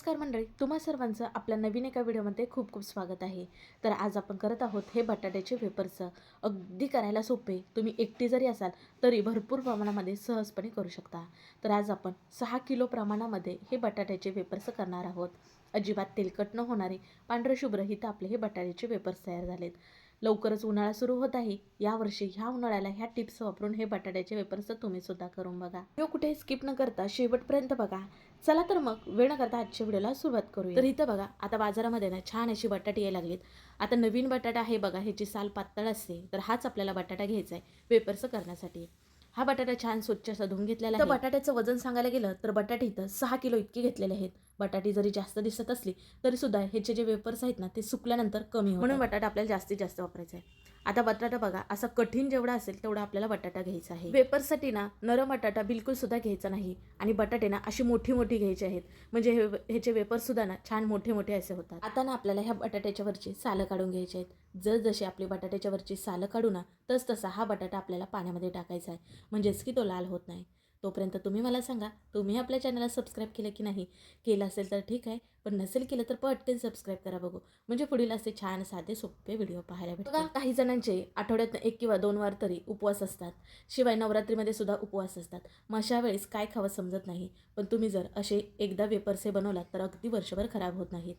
नमस्कार मंडळी तुम्हा सर्वांचं आपल्या नवीन एका व्हिडिओमध्ये खूप खूप स्वागत आहे. तर आज आपण करत आहोत हे बटाट्याचे वेपर्स अगदी करायला सोपे. तुम्ही एकटी जरी असाल तरी भरपूर प्रमाणामध्ये सहजपणे करू शकता. तर आज आपण सहा किलो प्रमाणामध्ये हे बटाट्याचे वेपर्स करणार आहोत. अजिबात तेलकट न होणारे पांढरशुभ्र हिथं आपले हे बटाट्याचे वेपर्स तयार झालेत. लवकरच उन्हाळा सुरू होत आहे. यावर्षी ह्या उन्हाळ्याला ह्या टिप्स वापरून हे बटाट्याचे वेपर्स तुम्ही सुद्धा करून बघा. व्हिडिओ कुठे स्किप न करता शेवटपर्यंत बघा. चला तर मग वेळ न करता आजच्या व्हिडिओला सुरुवात करूया. तर इथं बघा आता बाजारामध्ये ना छान अशी बटाटे यायला लागलीत. आता नवीन बटाटा आहे बघा ह्याची साल पातळ असते. तर हाच आपल्याला बटाटा घ्यायचा आहे वेपर्स करण्यासाठी. हा बटाटा छान स्वच्छ असा धुवून घेतलेला आहे. बटाट्याचं वजन सांगायला गेलं तर बटाटे इथं सहा किलो इतके घेतलेले आहेत. बटाटी जरी जास्त दिसत असली तरी सुद्धा ह्याचे जे वेपर्स आहेत ना ते सुकल्यानंतर कमी म्हणून बटाटा आपल्याला जास्तीत जास्त वापरायचा आहे. आता बटाटा बघा असा कठीण जेवढा असेल तेवढा आपल्याला बटाटा घ्यायचा आहे. वेपर्ससाठी ना नरम बटाटा बिलकुल सुद्धा घ्यायचा नाही. आणि बटाटे ना अशी मोठी मोठी घ्यायची आहेत. म्हणजे हे ह्याचे वेपर्स सुद्धा ना छान मोठे मोठे असे होतात. आता ना आपल्याला ह्या बटाट्याच्या वरची सालं काढून घ्यायची आहेत. जर जशी आपली बटाट्याच्या वरची सालं काढू ना तस तसा हा बटाटा आपल्याला पाण्यामध्ये टाकायचा आहे. म्हणजेच की तो लाल होत नाही. तोपर्यंत तुम्ही मला सांगा तुम्ही आपल्या चॅनलला सबस्क्राईब केलं की नाही? केलं असेल तर ठीक आहे पण नसेल केलं तर पटकन सबस्क्राईब करा बघू. म्हणजे पुढील असे छान साधे सोपे व्हिडिओ पाहायला भेटतात काही जणांचे आठवड्यातनं एक किंवा दोन वार तरी उपवास असतात. शिवाय नवरात्रीमध्ये सुद्धा उपवास असतात. मग अशा वेळेस काय खावं समजत नाही. पण तुम्ही जर असे एकदा वेपर्से बनवलात तर अगदी वर्षभर खराब होत नाहीत.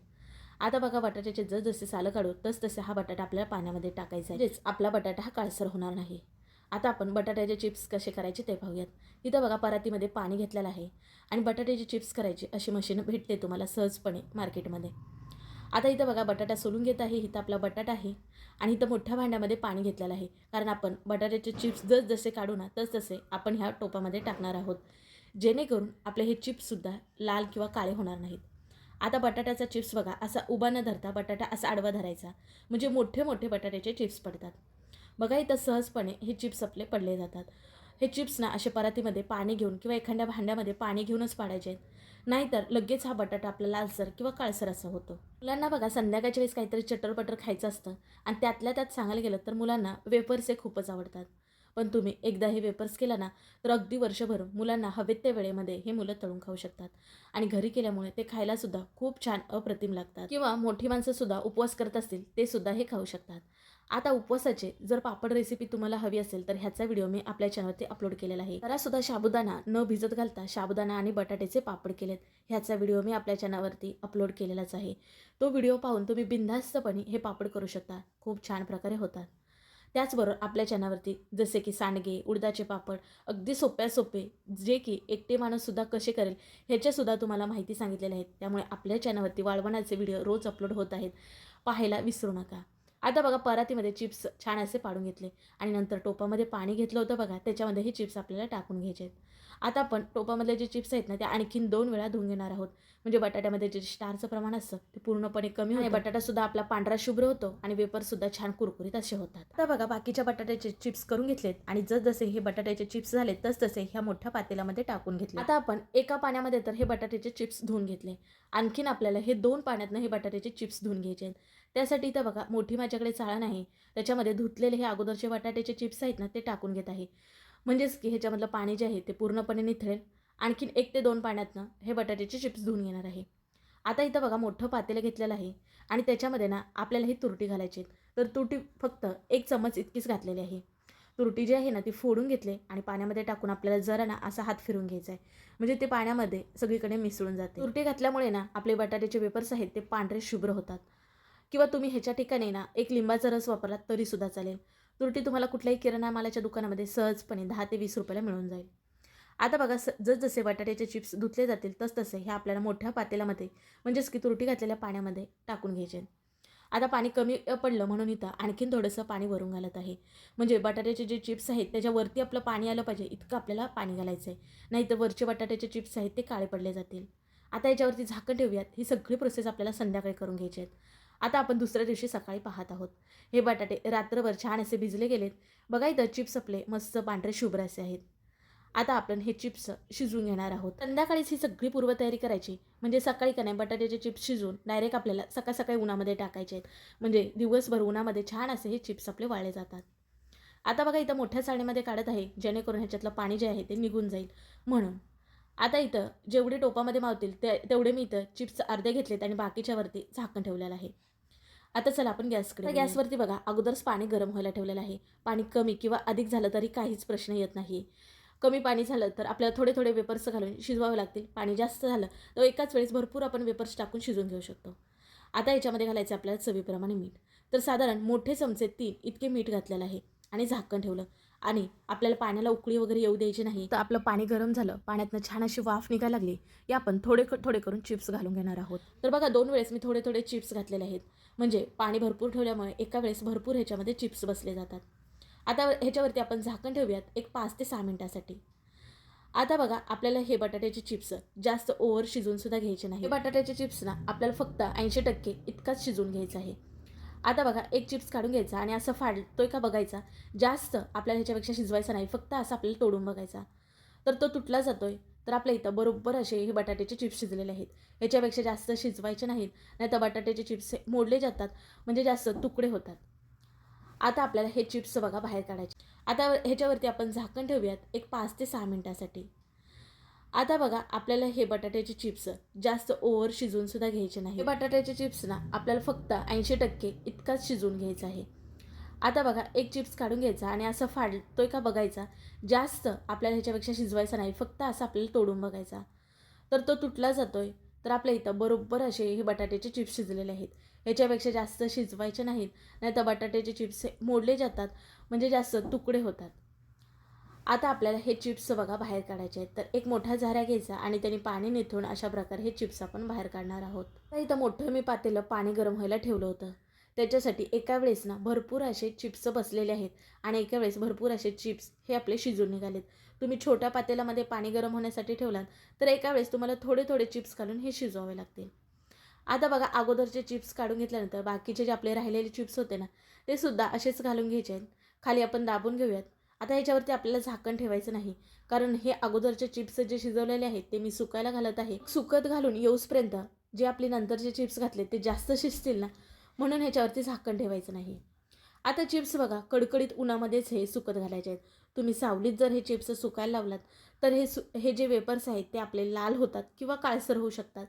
आता बघा बटाट्याचे जस जसे सालं काढू तस तसे हा बटाटा आपल्याला पाण्यामध्ये टाकायचा आहे. म्हणजेच आपला बटाटा हा काळसर होणार नाही. आता आपण बटाट्याचे चिप्स कसे करायचे ते पाहूयात. इथं बघा परातीमध्ये पाणी घेतलेलं आहे आणि बटाट्याचे चिप्स करायचे अशी मशीन भेटते तुम्हाला सहजपणे मार्केटमध्ये. आता इथं बघा बटाटा सोलून घेत आहे इथं आपला बटाटा आहे आणि इथं मोठ्या भांड्यामध्ये पाणी घेतलेलं आहे. कारण आपण बटाट्याचे चिप्स जस जसे काढू ना तस तसे आपण ह्या टोपामध्ये टाकणार आहोत. जेणेकरून आपले हे चिप्ससुद्धा लाल किंवा काळे होणार नाहीत. आता बटाट्याचा चिप्स बघा असा उभा न धरता बटाटा असा आडवा धरायचा. म्हणजे मोठे मोठे बटाट्याचे चिप्स पडतात. बघा इथं सहजपणे हे चिप्स आपले पडले जातात. हे चिप्स ना असे परातीमध्ये पाणी घेऊन किंवा एखाद्या भांड्यामध्ये पाणी घेऊनच पाडायचे. आहेत नाहीतर लगेच हा बटाटा आपला लालसर किंवा काळसर असा होतो. मुलांना बघा संध्याकाळच्या वेळेस काहीतरी चटर बटर खायचं असतं आणि त्यातल्या त्यात सांगायला गेलं तर मुलांना वेफर्स हे खूपच आवडतात. पण तुम्ही एकदा हे वेपर्स केला ना तर अगदी वर्षभर मुलांना हवेत त्या वेळेमध्ये हे मुलं तळून खाऊ शकतात. आणि घरी केल्यामुळे ते खायलासुद्धा खूप छान अप्रतिम लागतात. किंवा मोठी माणसंसुद्धा उपवास करत असतील ते सुद्धा हे खाऊ शकतात. आता उपवासाचे जर पापड रेसिपी तुम्हाला हवी असेल तर ह्याचा व्हिडिओ मी आपल्या चॅनलवरती अपलोड केलेला आहे. त्याला सुद्धा साबुदाणा न भिजत घालता साबुदाणा आणि बटाट्याचे पापड केलेत ह्याचा व्हिडिओ मी आपल्या चॅनलवरती अपलोड केलेलाच आहे. तो व्हिडिओ पाहून तुम्ही बिनधास्तपणे हे पापड करू शकता. खूप छान प्रकारे होतात. त्याचबरोबर आपल्या चॅनलवरती जसे की सांडगे उडदाचे पापड अगदी सोप्या सोपे जे की एकटे माणूससुद्धा कसे करेल ह्याच्यासुद्धा तुम्हाला माहिती सांगितलेल्या आहेत. त्यामुळे आपल्या चॅनलवरती वाळवणाचे व्हिडिओ रोज अपलोड होत आहेत. पाहायला विसरू नका. आता बघा परातीमध्ये चिप्स छान असे पाडून घेतले. आणि नंतर टोपामध्ये पाणी घेतलं होतं बघा त्याच्यामध्ये हे चिप्स आपल्याला टाकून घ्यायचे आहेत. आता आपण टोपामधले जे चिप्स आहेत ना ते आणखीन दोन वेळा धुवून घेणार आहोत. म्हणजे बटाट्यामध्ये जे स्टारचं प्रमाण असतं ते पूर्णपणे कमी होते. बटाटासुद्धा आपला पांढरा शुभ्र होतो आणि वेपरसुद्धा छान कुरकुरीत असे होतात. आता बघा बाकीच्या बटाट्याचे चिप्स करून घेतलेत आणि जस जसे हे बटाट्याचे चिप्स झाले तस तसे ह्या मोठ्या पातेल्यामध्ये टाकून घेतले आता आपण एका पाण्यामध्ये तर हे बटाट्याचे चिप्स धुवून घेतले. आणखीन आपल्याला हे दोन पाण्यातनं हे बटाट्याचे चिप्स धुवून घ्यायचे आहेत. त्यासाठी इथं बघा मोठी माझ्याकडे चाळण आहे. त्याच्यामध्ये धुतलेले हे अगोदरचे बटाट्याचे चिप्स आहेत ना ते टाकून घेत आहे. म्हणजेच की ह्याच्यामधलं पाणी जे आहे ते पूर्णपणे निथळेल. आणखीन एक ते दोन पाण्यातनं हे बटाट्याचे चिप्स धुवून घेणार आहे. आता इथं बघा मोठं पातेलं घेतलेलं आहे. आणि त्याच्यामध्ये ना आपल्याला ही तुरटी घालायची तर तुरटी फक्त एक चमच इतकीच घातलेली आहे. तुरटी जी आहे ना ती फोडून घेतले आणि पाण्यामध्ये टाकून आपल्याला जरा ना असा हात फिरून घ्यायचा आहे. म्हणजे ते पाण्यामध्ये सगळीकडे मिसळून जाते. तुरटी घातल्यामुळे ना आपले बटाट्याचे वेपर्स आहेत ते पांढरे शुभ्र होतात. किंवा तुम्ही ह्याच्या ठिकाणी ना एक लिंबाचा रस वापरलात तरीसुद्धा चालेल. तुरटी तुम्हाला कुठल्याही किराणा मालाच्या दुकानामध्ये सहजपणे दहा ते वीस रुपयाला मिळून जाईल. आता बघा स जसजसे बटाट्याचे चिप्स धुतले जातील तसतसे हे आपल्याला मोठ्या पातेल्यामध्ये म्हणजेच की तुरटी घातलेल्या पाण्यामध्ये टाकून घ्यायचे. आता पाणी कमी पडलं म्हणून इथं आणखीन थोडंसं पाणी वरून घालत आहे. म्हणजे बटाट्याचे जे चिप्स आहेत त्याच्यावरती आपलं पाणी आलं पाहिजे इतकं आपल्याला पाणी घालायचं आहे नाही तर वरचे बटाट्याचे चिप्स आहेत ते काळे पडले जातील. आता याच्यावरती झाकण ठेवूयात ही सगळी प्रोसेस आपल्याला संध्याकाळी करून घ्यायची आहेत. आता आपण दुसऱ्या दिवशी सकाळी पाहत आहोत. हे बटाटे रात्रभर छान असे भिजले गेलेत. बघा इथं चिप्स आपले मस्त पांढरे शुभ्र असे आहेत. आता आपण हे चिप्स शिजवून घेणार आहोत. संध्याकाळीच ही सगळी पूर्वतयारी करायची. म्हणजे सकाळी का नाही बटाट्याचे चिप्स शिजवून डायरेक्ट आपल्याला सकाळ सकाळी उन्हामध्ये टाकायचे आहेत. म्हणजे दिवसभर उन्हामध्ये छान असे हे चिप्स आपले वाळले जातात. आता बघा इथं मोठ्या साडीमध्ये काढत आहे. जेणेकरून ह्याच्यातलं पाणी जे आहे ते निघून जाईल. म्हणून आता इथं जेवढे टोपामध्ये मावतील ते तेवढे मी इथं चिप्स अर्धे घेतलेत आणि बाकीच्यावरती झाकण ठेवलेलं आहे. आता चला आपण गॅसकडे गॅसवरती बघा अगोदरच पाणी गरम व्हायला ठेवलेलं आहे. पाणी कमी किंवा अधिक झालं तरी काहीच प्रश्न येत नाही. कमी पाणी झालं तर आपल्याला थोडे थोडे वेपर्स घालून शिजवावे लागतील. पाणी जास्त झालं तर एकाच वेळेस भरपूर आपण वेपर्स टाकून शिजवून घेऊ शकतो. आता याच्यामध्ये घालायचं आपल्याला चवीप्रमाणे मीठ. तर साधारण मोठे चमचे तीन इतके मीठ घातलेलं आहे आणि झाकण ठेवलं. आणि आपल्याला पाण्याला उकळी वगैरे येऊ द्यायची नाही. तर आपलं पाणी गरम झालं पाण्यातनं छान अशी वाफ निघायला लागली या आपण थोडे थोडे करून चिप्स घालून घेणार आहोत. तर बघा दोन वेळेस मी थोडे थोडे चिप्स घातलेले आहेत. म्हणजे पाणी भरपूर ठेवल्यामुळे एका वेळेस भरपूर ह्याच्यामध्ये चिप्स बसले जातात. आता ह्याच्यावरती आपण झाकण ठेवूयात एक पाच ते सहा मिनटासाठी. आता बघा आपल्याला हे बटाट्याचे चिप्स जास्त ओव्हर शिजून सुद्धा घ्यायचे नाही बटाट्याचे चिप्स ना आपल्याला फक्त ऐंशी टक्के इतकाच शिजवून घ्यायचं आहे. आता बघा एक चिप्स काढून घ्यायचा आणि असं फाडतोय का बघायचा. जास्त आपल्याला ह्याच्यापेक्षा शिजवायचा नाही फक्त असं आपल्याला तोडून बघायचा. तर तो तुटला जातोय. तर आपल्या इथं बरोबर असे हे बटाट्याचे चिप्स शिजलेले आहेत. ह्याच्यापेक्षा जास्त शिजवायचे नाहीत. नाही तर बटाट्याचे चिप्स मोडले जातात म्हणजे जास्त तुकडे होतात. आता आपल्याला हे चिप्स बघा बाहेर काढायचे. आता ह्याच्यावरती आपण झाकण ठेवूयात एक पाच ते सहा मिनटासाठी. आता बघा आपल्याला हे बटाट्याचे चिप्स जास्त ओव्हर शिजवून सुद्धा घ्यायचे नाही. हे बटाट्याचे चिप्स ना आपल्याला फक्त ऐंशी टक्के इतकाच शिजवून घ्यायचा आहे. आता बघा एक चिप्स काढून घ्यायचा आणि असं फाडतोय का बघायचा? जास्त आपल्याला ह्याच्यापेक्षा शिजवायचा नाही फक्त असं आपल्याला तोडून बघायचा. तर तो तुटला जातोय तर आपल्या इथं बरोबर असे हे बटाट्याचे चिप्स शिजलेले आहेत. ह्याच्यापेक्षा जास्त शिजवायचे नाहीत नाही तर बटाट्याचे चिप्स मोडले जातात म्हणजे जास्त तुकडे होतात. आता आपल्याला हे चिप्स बघा बाहेर काढायचे आहेत. तर एक मोठा झारा घ्यायचा आणि त्याने पाणी निथून अशा प्रकारे हे चिप्स आपण बाहेर काढणार आहोत. तर इथं मोठं मी पातेलं पाणी गरम व्हायला ठेवलं होतं. त्याच्यासाठी एका वेळेस ना भरपूर असे चिप्स बसलेले आहेत आणि एका वेळेस भरपूर असे चिप्स हे आपले शिजून निघालेत. तुम्ही छोट्या पातेल्यामध्ये पाणी गरम होण्यासाठी ठेवलात तर एका वेळेस तुम्हाला थोडे थोडे चिप्स काढून हे शिजवावे लागतील. आता बघा अगोदरचे चिप्स काढून घेतल्यानंतर बाकीचे जे आपले राहिलेले चिप्स होते ना ते सुद्धा असेच घालून घ्यायचे आहेत. खाली आपण दाबून घेऊयात. आता ह्याच्यावरती आपल्याला झाकण ठेवायचं नाही. कारण हे अगोदरचे चिप्स जे शिजवलेले आहेत ते मी सुकायला घालत आहे. सुकत घालून येऊसपर्यंत जे आपले नंतरचे चिप्स घातले ते जास्त शिजतील ना? म्हणून ह्याच्यावरती झाकण ठेवायचं नाही. आता चिप्स बघा कडकडीत उन्हामध्येच हे सुकत घालायचे आहेत. तुम्ही सावलीत जर हे चिप्स सुकायला लावलात तर हे सु हे जे वेपर्स आहेत ते आपले लाल होतात किंवा काळसर होऊ शकतात.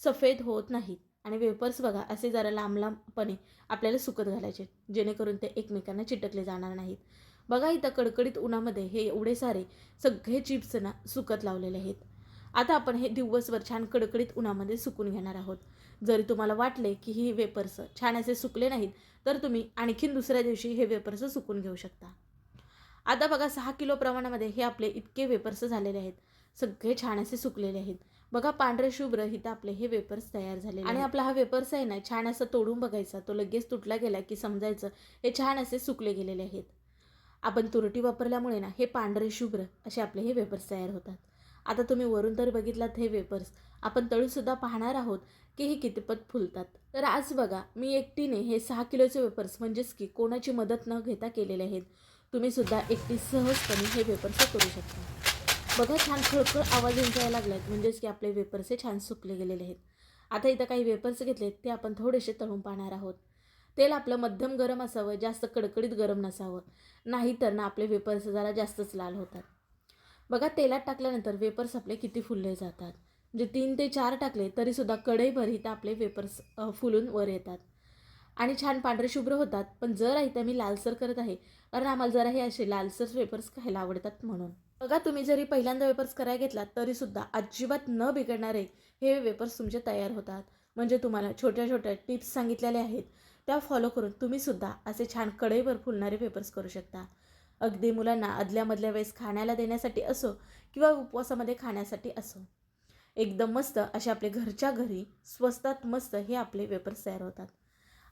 सफेद होत नाहीत. आणि वेपर्स बघा असे जरा लांब लांबपणे आपल्याला सुकत घालायचे जेणेकरून ते एकमेकांना चिटकले जाणार नाहीत. बघा इथं कडकडीत उन्हामध्ये हे एवढे सारे सगळे चिप्स ना सुकत लावलेले आहेत. आता आपण हे दिवसभर छान कडकडीत उन्हामध्ये सुकून घेणार आहोत. जरी तुम्हाला वाटले की ही वेपर्स छान असे सुकले नाहीत तर तुम्ही आणखीन दुसऱ्या दिवशी हे वेपर्स सुकून घेऊ शकता. आता बघा सहा किलो प्रमाणामध्ये हे आपले इतके वेपर्स झालेले आहेत. सगळे छान असे सुकलेले आहेत. बघा पांढरे शुभ्र इथं आपले हे वेपर्स तयार झाले आणि आपला हा वेपर्स आहे ना छान असं तोडून बघायचा. तो लगेच तुटला गेला की समजायचं हे छान असे सुकले गेलेले आहेत. आपण तुरटी वापरल्यामुळे ना हे पांढरे शुभ्र असे आपले हे वेपर्स तयार होतात. आता तुम्ही वरून तर बघितलात हे वेपर्स. आपण तळूसुद्धा पाहणार आहोत की हे कितपत फुलतात. तर आज बघा मी एकटीने हे सहा किलोचे वेपर्स म्हणजेच की कोणाची मदत न घेता केलेले आहेत. तुम्ही सुद्धा एकटी सहजपणे हे वेपर्स करू शकता. बघा छान खळखळ आवाज यायला लागलात म्हणजेच की आपले वेपर्स हे छान सुकले गेलेले आहेत. आता इथं काही वेपर्स घेतलेत ते आपण थोडेसे तळून पाहणार आहोत. तेल आपलं मध्यम गरम असावं जास्त कडकडीत गरम नसावं. नाही तर ना आपले वेपर्स जरा जास्तच लाल होतात. बघा तेलात टाकल्यानंतर वेपर्स आपले किती फुलले जातात. म्हणजे तीन ते चार टाकले तरीसुद्धा कढईभर इथं आपले वेपर्स फुलून वर येतात. आणि छान पांढरे शुभ्र होतात पण जर इथं मी लालसर करत आहे कारण आम्हाला जरा हे असे लालसर वेपर्स खायला आवडतात म्हणून. बघा तुम्ही जरी पहिल्यांदा वेपर्स करायला घेतलात तरीसुद्धा अजिबात न बिघडणारे हे वेपर्स तुमचे तयार होतात. म्हणजे तुम्हाला छोट्या छोट्या टिप्स सांगितलेल्या आहेत. त्या फॉलो करून तुम्हीसुद्धा असे छान कढईवर फुलणारे वेपर्स करू शकता. अगदी मुलांना अदल्यामधल्या वेळेस खाण्याला देण्यासाठी असो किंवा उपवासामध्ये खाण्यासाठी असो. एकदम मस्त असे आपले घरच्या घरी स्वस्तात मस्त हे आपले वेपर्स तयार होतात.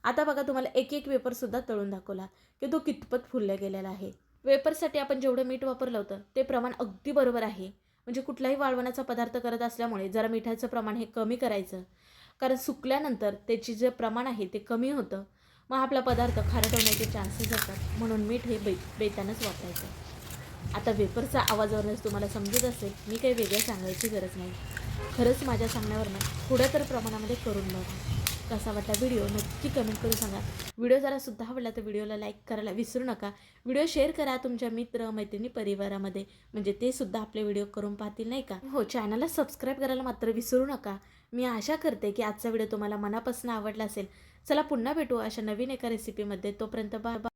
आता बघा तुम्हाला एक एक वेपरसुद्धा तळून दाखवला की तो कितपत फुलला गेलेला आहे. वेपर्ससाठी आपण जेवढं मीठ वापरलं होतं ते प्रमाण अगदी बरोबर आहे. म्हणजे कुठलाही वाळवण्याचा पदार्थ करत असल्यामुळे जरा मिठाचं प्रमाण हे कमी करायचं. कारण सुकल्यानंतर त्याची जे प्रमाण आहे ते कमी होतं. मग आपला पदार्थ खारट होण्याचे चान्सेस असतात. म्हणून मीठ हे बे बेतानच वापरायचं. आता वेपरचा आवाजावरूनच तुम्हाला समजत असेल मी काही वेगळं सांगायची गरज नाही. खरंच माझ्या सांगण्यावरनं थोड्या तर प्रमाणामध्ये करून बघा. कसा वाटला व्हिडिओ नक्की कमेंट करून सांगा. व्हिडिओ जरा सुद्धा आवडला तर व्हिडिओला लाईक करायला विसरू नका. व्हिडिओ शेअर करा तुमच्या मित्र मैत्रिणी परिवारामध्ये. म्हणजे ते सुद्धा आपले व्हिडिओ करून पाहतील नाही का? हो चॅनलला सबस्क्राईब करायला मात्र विसरू नका. मी आशा करते की आजचा व्हिडिओ तुम्हाला मनापासून आवडला असेल. चला पुन्हा भेटू अशा नवीन एका रेसिपीमध्ये तोपर्यंत बाय